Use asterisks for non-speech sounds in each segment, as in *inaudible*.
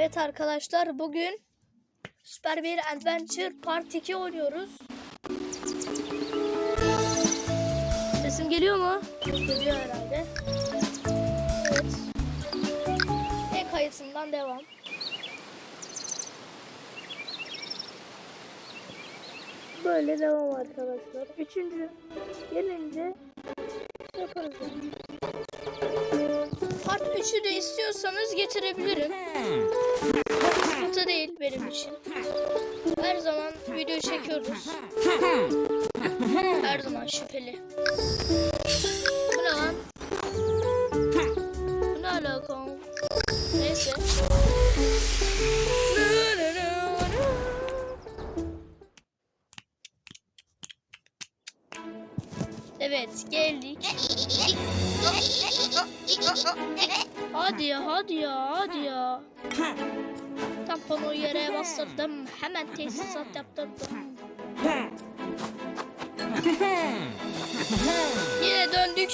Evet arkadaşlar bugün Super bir Adventure Part 2 oynuyoruz. Sesim geliyor mu? Geliyor herhalde. Evet. E kayıtından devam. Böyle devam arkadaşlar. Üçüncü gelince yaparız. yani. Part 3'ü de istiyorsanız getirebilirim. Sıkıntı değil benim için. Her zaman video çekiyoruz. Her zaman şüpheli. Bu ne lan? Bu ne alaka? Neyse. Evet geldik. Hadi ya hadi ya hadi ya. Tamponu yere bastırdım. Hemen tesisat yaptırdım. Yine döndük.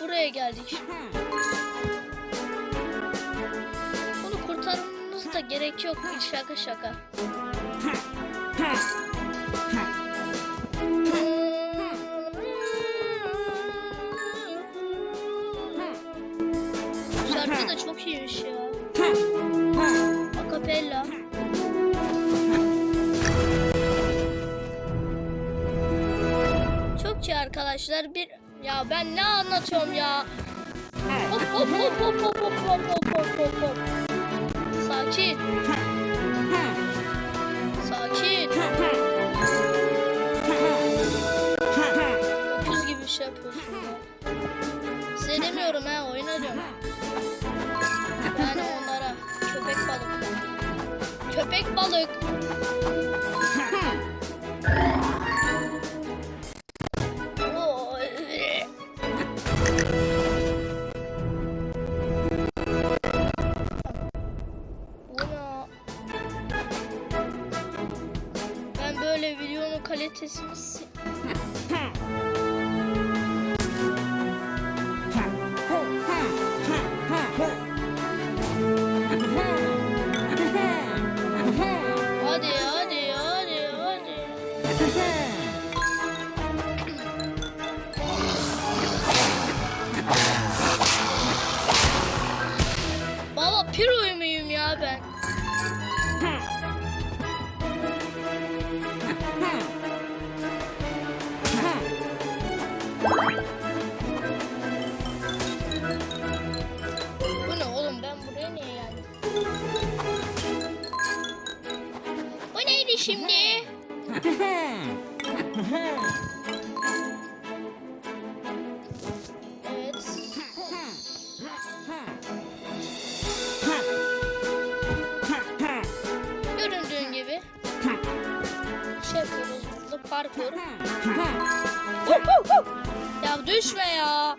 Buraya geldik. Bunu kurtarmanız da gerek yok. Şaka şaka. Şarkı da çok iyiymiş ya. Arkadaşlar. Bir ya ben ne anlatıyorum ya? Hop hop hop hop hop hop hop hop hop. Sakin. ötesini... *laughs* düşme ya.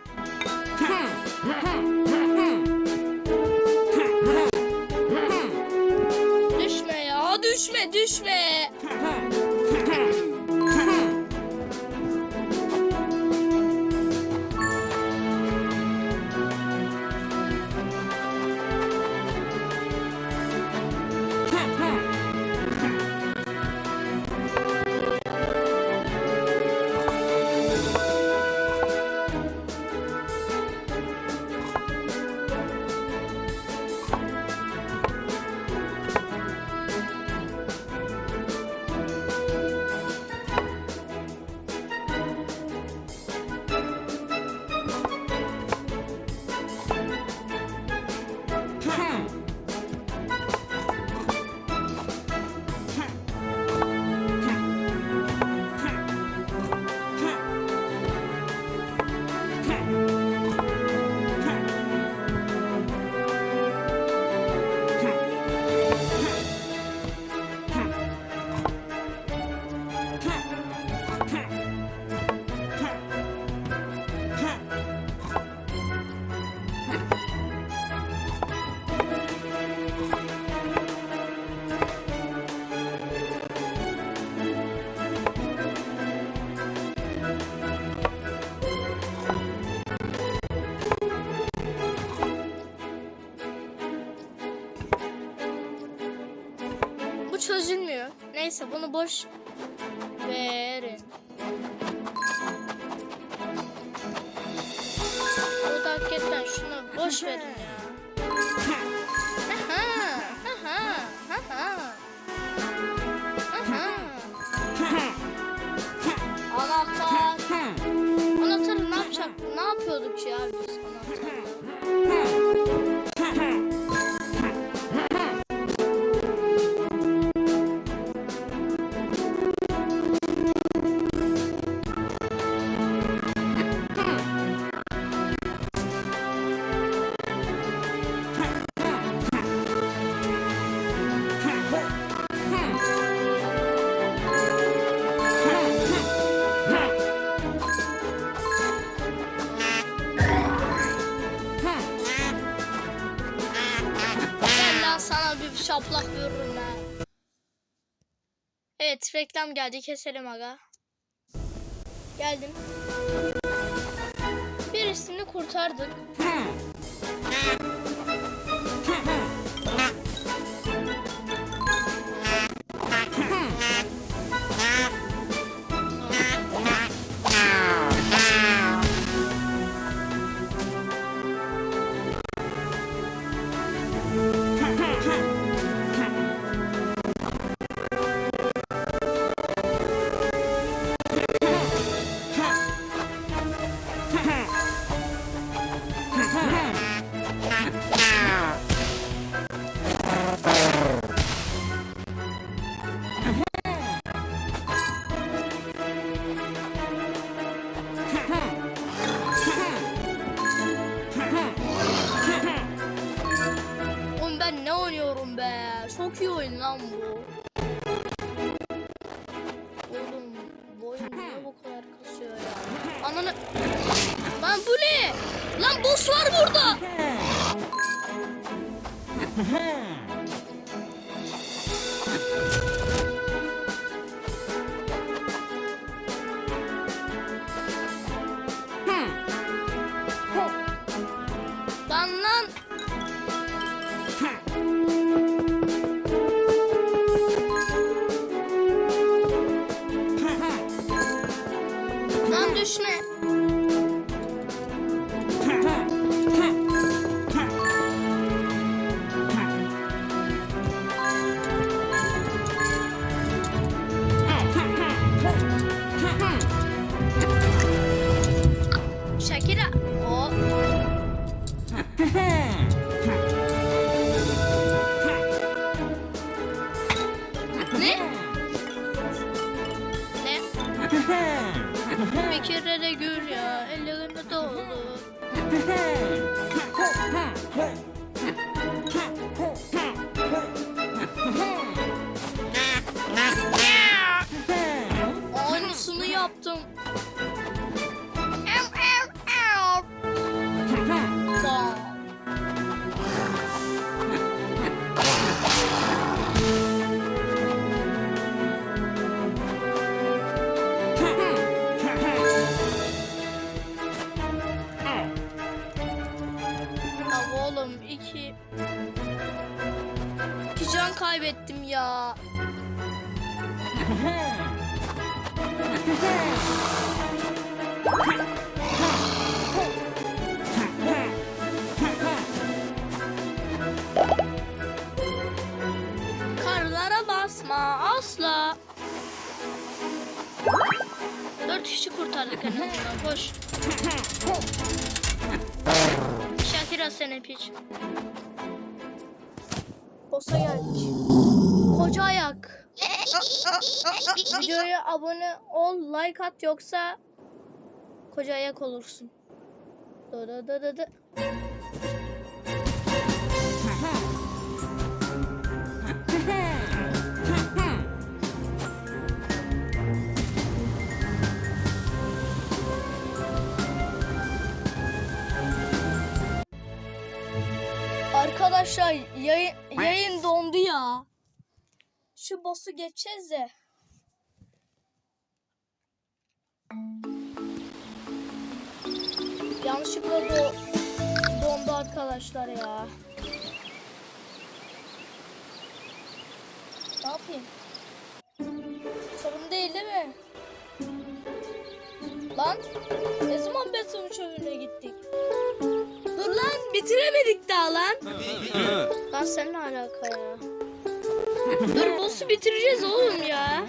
Çözülmüyor. Neyse bunu boş verin. Burada hakikaten şunu boş verin ya. Aha, aha. Aha. Anahtar. Anahtarı ne yapacak? Ne yapıyorduk ya biz anahtarla? Şaplak veririm ben. Evet reklam geldi keselim aga. Geldim. Birisini kurtardık. Lan *laughs* Bir kere de gül ya, ellerime dolu. *laughs* Aynısını yaptım. Kaybettim ya. Karlara basma asla. Dört kişi kurtardık en azından. Koş. *laughs* Şakira sen piç. Boss'a geldik. Koca ayak. Videoya abone ol, like at yoksa koca ayak olursun. Da da da da da. Arkadaşlar yayın, yayın dondu ya. Şu boss'u geçeceğiz de. Yanlışlıkla do dondu arkadaşlar ya. Ne yapayım? Sorun değil değil mi? Lan ne zaman Beethoven çölüne gittik? Dur lan bitiremedik daha lan. Lan sen ne alaka ya? Dur boss'u bitireceğiz oğlum ya.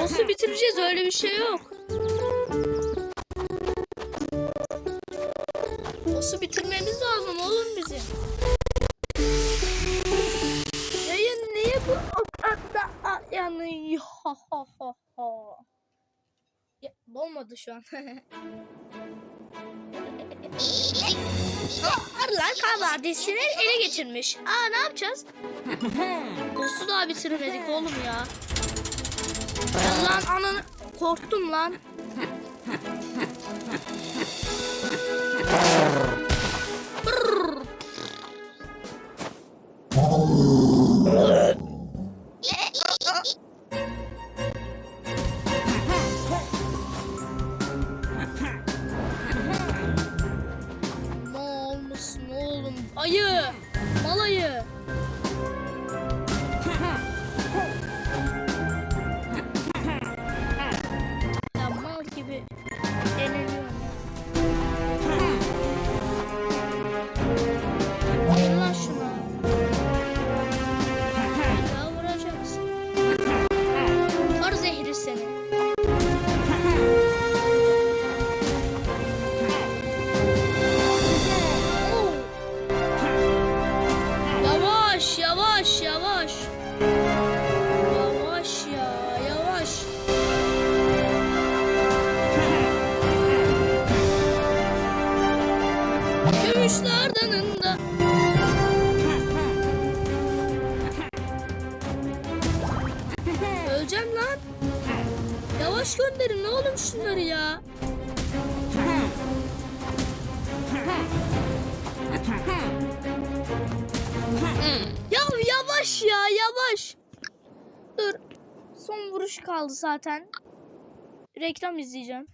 Boss'u bitireceğiz öyle bir şey yok. Boss'u bitirmemiz lazım oğlum bizim. Yayın niye bu o kadar yanıyor? *laughs* Ya, olmadı şu an. *laughs* Arılar kar vadisini ele geçirmiş. Aa ne yapacağız? *laughs* Boss'u daha bitirmedik oğlum. Ya lan ananı korktum lan. Brrr. Hey! Yavaş gönderin oğlum şunları ya. Ya yavaş ya yavaş. Dur. Son vuruş kaldı zaten. Reklam izleyeceğim.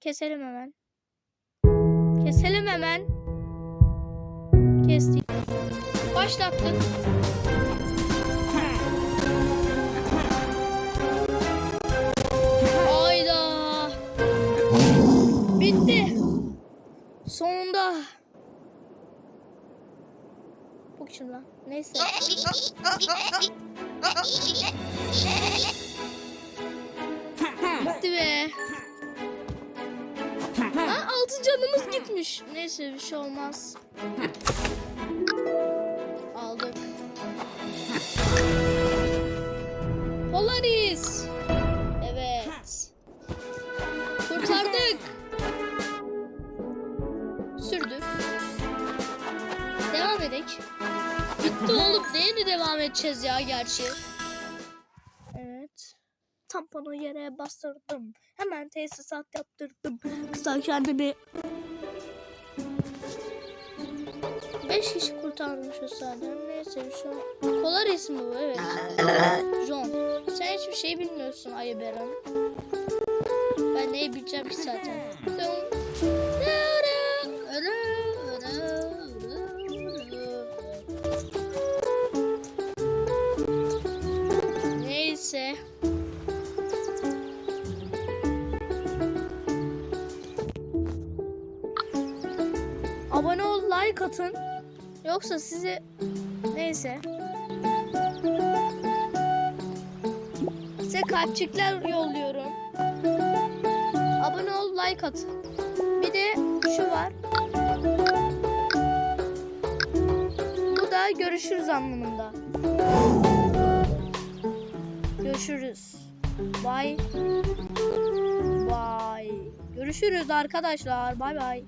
Keselim hemen. Keselim hemen. Kestik. Başlattık. Bitti. Sonunda. Bu kim lan? Neyse. Bitti be. Ha, altı canımız gitmiş. Neyse bir şey olmaz. Aldık. Polaris. Devam edeceğiz ya gerçi. Evet. Tamponu yere bastırdım. Hemen tesisat yaptırdım. Kısa kendimi. Beş kişi kurtarmışız zaten. Neyse şu an. Polaris mi bu? Evet. John. Sen hiçbir şey bilmiyorsun Ayı Beren. Ben neyi bileceğim ki zaten. Neyse. Atın. Yoksa sizi neyse. Size kalpçikler yolluyorum. Abone ol, like at. Bir de şu var. Bu da görüşürüz anlamında. Görüşürüz. Bye. Bye. Görüşürüz arkadaşlar. Bye bye.